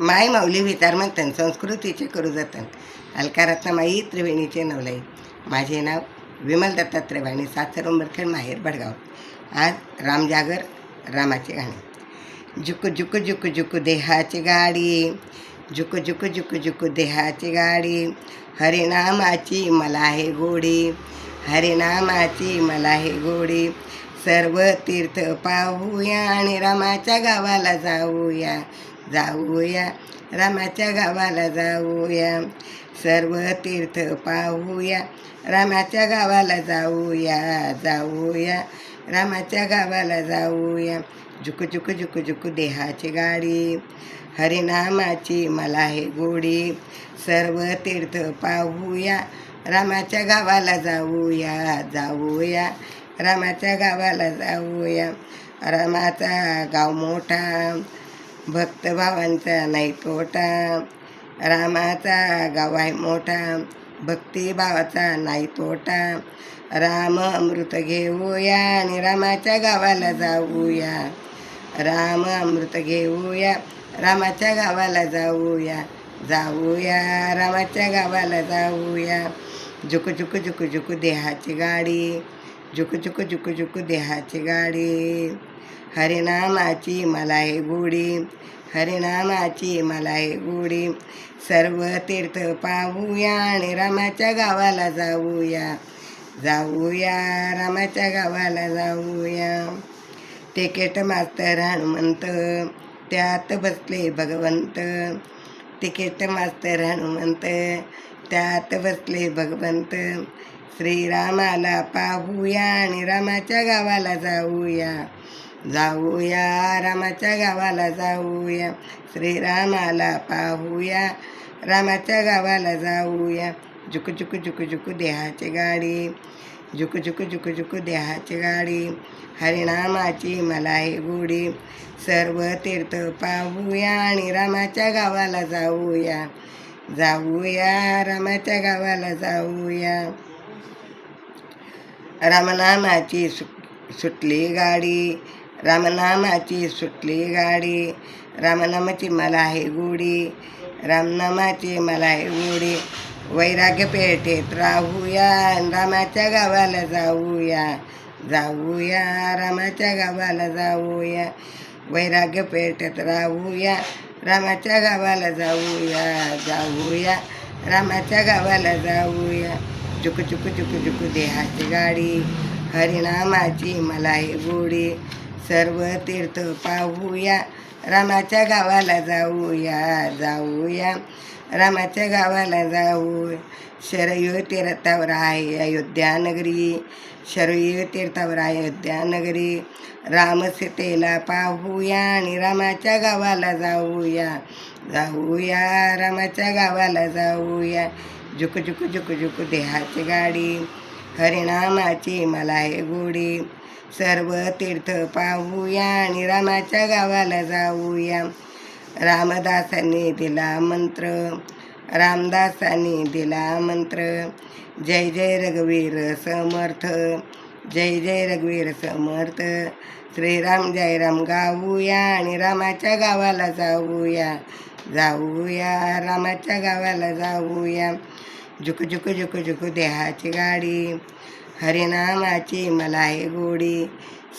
माय माऊली विचार म्हणतात संस्कृतीचे करू जतन अलकारात्नमाई त्रिवेणीचे नवलाई. माझे नाव विमल दत्ता त्रिवाणी सासर उंबरखेड माहेर भडगाव आज रामजागर रामाचे गाणे. झुक झुक झुक झुक देहाची गाडी. झुक झुक झुक झुक देहाची गाडी. हरिनामाची मला आहे गोडी. हरिनामाची मला हे गोडी. सर्व तीर्थ पाहूया आणि रामाच्या गावाला जाऊया. जाऊया. रामाच्या गावाला जाऊया. सर्व तीर्थ पाहूया. रामाच्या गावाला जाऊया जाऊया. रामाच्या गावाला जाऊया. झुकू झुकू झुकू झुकू देहाची गाडी. हरिनामाची मला हे गोडी. सर्व तीर्थ पाहूया. रामाच्या गावाला जाऊया जाऊया. रामाच्या गावाला जाऊया. रामाचा गाव मोठा. भक्तभावांचा नाही तोटा रामाचा गावाय मोठा भक्तिभावाचा नाही तोटा राम अमृत घेऊया आणि रामाच्या गावाला जाऊया. राम अमृत घेऊया रामाच्या गावाला जाऊया. जाऊया रामाच्या गावाला जाऊया. झुक झुक झुक झुकू देहाची गाडी झुक झुक झुक झुकू देहाची गाडी. हरिनामाची मला हे गोडी हरिनामाची मला हे गोडी सर्व तीर्थ पाहूया आणि रामाच्या गावाला जाऊया. जाऊया रामाच्या गावाला जाऊया. तिकीट मास्तर हनुमंत त्यात बसले भगवंत. तिकीट मास्तर हनुमंत त्यात बसले भगवंत. श्रीरामाला पाहूया आणि रामाच्या गावाला जाऊया. जाऊया रामाच्या गावाला जाऊया श्रीरामाला पाहूया रामाच्या गावाला जाऊया. झुक झुक झुक झुक देहाची गाडी झुक झुक झुक झुक देहाची गाडी हरिणामाची मला हे गोडी सर्व तीर्थ पाहूया आणि रामाच्या गावाला जाऊया. जाऊया रामाच्या गावाला जाऊया. रामनामाची सु सुटली गाडी रामनामाची सुटली गाडी. रामनामाची मला आहे गोडी रामनामाची मला आहे गोडी वैराग्य पेठेत राहूया. रामाच्या गावाला जाऊया. जाऊया. रामाच्या गावाला जाऊया. वैराग्य पेठेत राहूया. रामाच्या गावाला जाऊया. जाऊया. रामाच्या गावाला जाऊया. चुकू चुकू चुकू चुकू देहाची गाडी. हरिनामाची मला आहे गोडी सर्व तीर्थ पाहूया. रामाच्या गावाला जाऊया जाऊया. रामाच्या गावाला जाऊ. शरयू तीर्थावर आहे अयोध्या नगरी. शरयू तीर्थावर आहे अयोध्या नगरी. रामसीतेला पाहूया आणि रामाच्या गावाला जाऊया. जाऊया रामाच्या गावाला जाऊया. झुक झुक झुक झुक देहाची गाडी. हरिणामाची मला हे गोडी. सर्व तीर्थ पाहूया आणि रामाच्या गावाला जाऊया. रामदासांनी दिला मंत्र. रामदासांनी दिला मंत्र. जय जय रघुवीर समर्थ. जय जय रघुवीर समर्थ. श्रीराम जय राम गाऊया आणि रामाच्या गावाला जाऊया. जाऊया रामाच्या गावाला जाऊया. झुक झुक झुक झुकू देहाची गाडी. हरिनामाची मला आहे गोडी.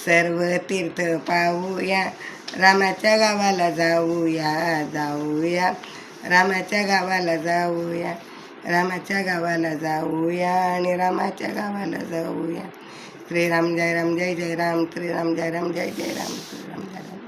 सर्व तीर्थ पाहूया. रामाच्या गावाला जाऊया जाऊया. रामाच्या गावाला जाऊया. रामाच्या गावाला जाऊया आणि रामाच्या गावाला जाऊया. श्रीराम जय राम जय जय राम. श्रीराम जय राम जय जय राम. श्रीराम जय राम.